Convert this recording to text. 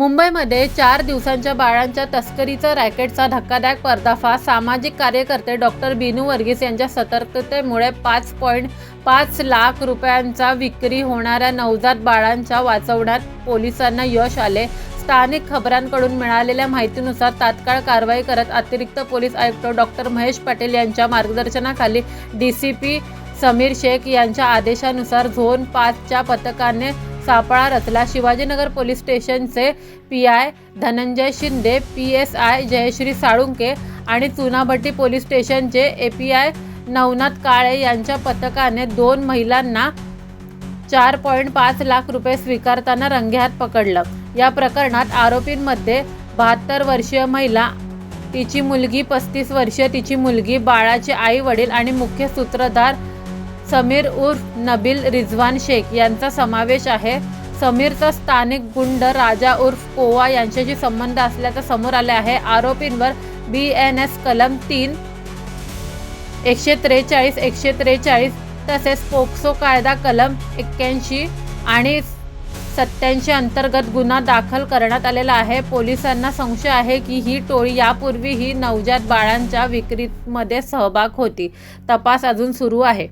मुंबईमध्ये चार दिवसांच्या बाळांच्या तस्करीचा रॅकेटचा धक्कादायक पर्दाफाश सामाजिक कार्यकर्ते डॉक्टर बिनू वर्गीस यांच्या सतर्कतेमुळे पाच पॉईंट पाच लाख रुपयांचा विक्री होणाऱ्या नवजात बाळांच्या वाचवण्यात पोलिसांना यश आले. स्थानिक खबरांकडून मिळालेल्या माहितीनुसार तात्काळ कारवाई करत अतिरिक्त पोलीस आयुक्त डॉक्टर महेश पटेल यांच्या मार्गदर्शनाखाली D C P Sameer Shaikh यांच्या आदेशानुसार झोन पाचच्या पथकाने सापळा रचला शिवाजीनगर पोलीस स्टेशनचे P I Dhananjay Shinde P S I Jayashree Salunke आणि चुनाभट्टी पोलीस स्टेशनचे A P I Navnath Kale यांच्या पथकाने दोन महिलांना चार पॉईंट पाच लाख रुपये स्वीकारताना रंगेहात पकडलं. या प्रकरणात आरोपींमध्ये बहात्तर वर्षीय महिला तिची मुलगी पस्तीस वर्षीय तिची मुलगी बाळाचे आई वडील आणि मुख्य सूत्रधार समीर उर्फ नबील रिझवान शेख यांचा समावेश आहे. समीरचा स्थानिक गुंड राजा उर्फ कोवा यांच्याशी संबंध असल्याचं समोर आले आहे. आरोपींवर बी एन एस कलम तीन एकशे त्रेचाळीस एकशे त्रेचाळीस तसेच पोक्सो कायदा कलम एक्क्याऐंशी आणि सत्याऐंशी अंतर्गत गुन्हा दाखल करण्यात आलेला आहे. पोलिसांना संशय आहे की ही टोळी यापूर्वी ही नवजात बाळांच्या विक्रीमध्ये सहभाग होती. तपास अजून सुरू आहे.